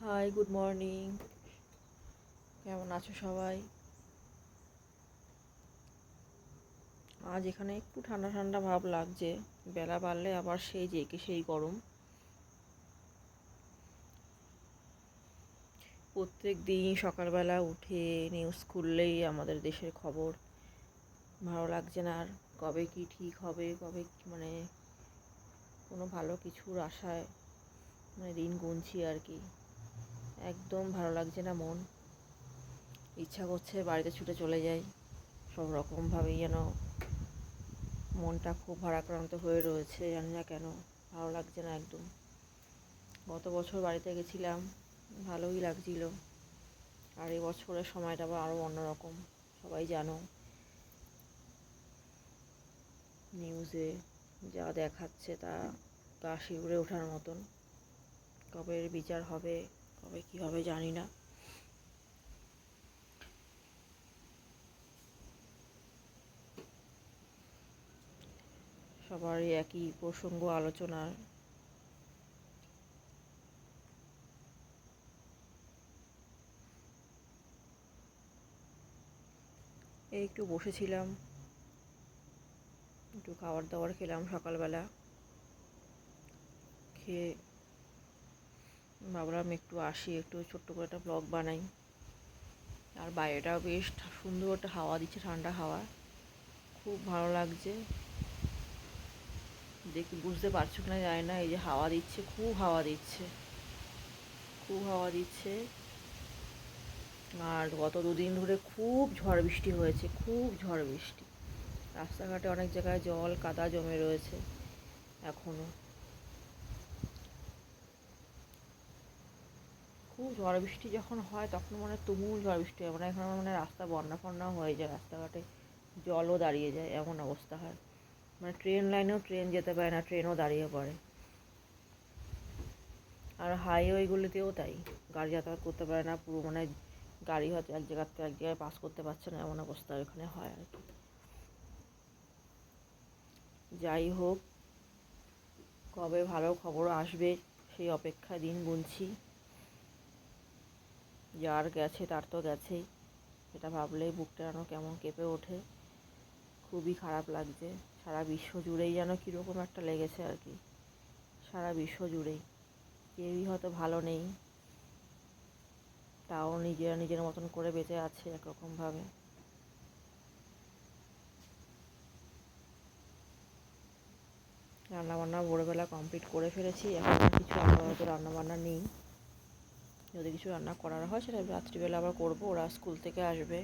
Hi good morning কেমন আছো সবাই? আজ এখানে একটু ঠান্ডা ঠান্ডা ভাব লাগছে। বেলা বাড়লে আবার সেই জেকে সেই গরম। প্রত্যেক দিন সকালবেলা উঠে নিউজ খুললেই আমাদের দেশের খবর। ভালো লাগছে না আর কবে কি ঠিক হবে, কবে মানে কোনো ভালো কিছুর আশায় মানে দিন গুনছি আর কি। একদম ভালো লাগছে না মন। ইচ্ছা করছে বাড়িতে ছুটে চলে যাই। সব রকমভাবেই যেন মনটা খুব ভারাক্রান্ত হয়ে রয়েছে, জানি না কেন। ভালো লাগছে না একদম। গত বছর বাড়িতে গেছিলাম, ভালোই লাগছিল। আর এই বছরের সময়টা আবার আরও অন্যরকম, সবাই জানো। নিউজে যা দেখাচ্ছে তা গা শিউড়ে ওঠার মতন। কবে বিচার হবে কবে কী হবে জানি না। সবারই একই প্রসঙ্গ আলোচনার এই একটু বসেছিলাম, একটু খাবার দাবার খেলাম সকালবেলা। খেয়ে ভাবলাম একটু আসি, একটু ছোট্ট করে একটা ব্লগ বানাই। আর বাইরেটাও বেশ সুন্দর একটা হাওয়া দিচ্ছে, ঠান্ডা হাওয়া। খুব ভালো লাগছে। দেখি, বুঝতে পারছ কিনা জানি না, এই যে হাওয়া দিচ্ছে, খুব হাওয়া দিচ্ছে। খুব হাওয়া দিচ্ছে। আর গত দুদিন ধরে খুব ঝড় বৃষ্টি হয়েছে, খুব ঝড় বৃষ্টি। রাস্তাঘাটে অনেক জায়গায় জল, কাদা জমে রয়েছে এখনও খুব ঝড় বৃষ্টি যখন হয়, তখন মানে তুমুল ঝড় বৃষ্টি হয়। মানে এখন মানে রাস্তা বন্যা ফন্যা হয়ে যায়, রাস্তাঘাটে জলও দাঁড়িয়ে যায়, এমন অবস্থা হয়। মানে ট্রেন লাইনেও ট্রেন যেতে পারে না, ট্রেনও দাঁড়িয়ে পড়ে। আর হাইওয়েগুলিতেও তাই। গাড়ি যাতায়াত করতে পারে না, পুরো মানে গাড়ি হয়তো এক জায়গার থেকে এক জায়গায় পাস করতে পারছে না, এমন অবস্থা এখানে হয় আর কি। যাই হোক, কবে ভালো খবর আসবে, সেই অপেক্ষায় দিন গুনছি। যার গেছে, তার তো গেছেই। সেটা ভাবলেই বুকটা যেন কেমন কেঁপে ওঠে। খুবই খারাপ লাগছে। সারা বিশ্ব জুড়েই যেন কীরকম একটা লেগেছে আর কি। সারা বিশ্ব জুড়েই। কেউই হয়তো ভালো নেই। তাও নিজেরা নিজের মতন করে বেঁচে আছে একরকমভাবে। রান্নাবান্না ভোরবেলা কমপ্লিট করে ফেলেছি। এখন কিছু আপাতত রান্নাবান্না নেই। যদি কিছু রান্না করার হয় সেটা রাত্রিবেলা আবার করব। ওরা স্কুল থেকে আসবে।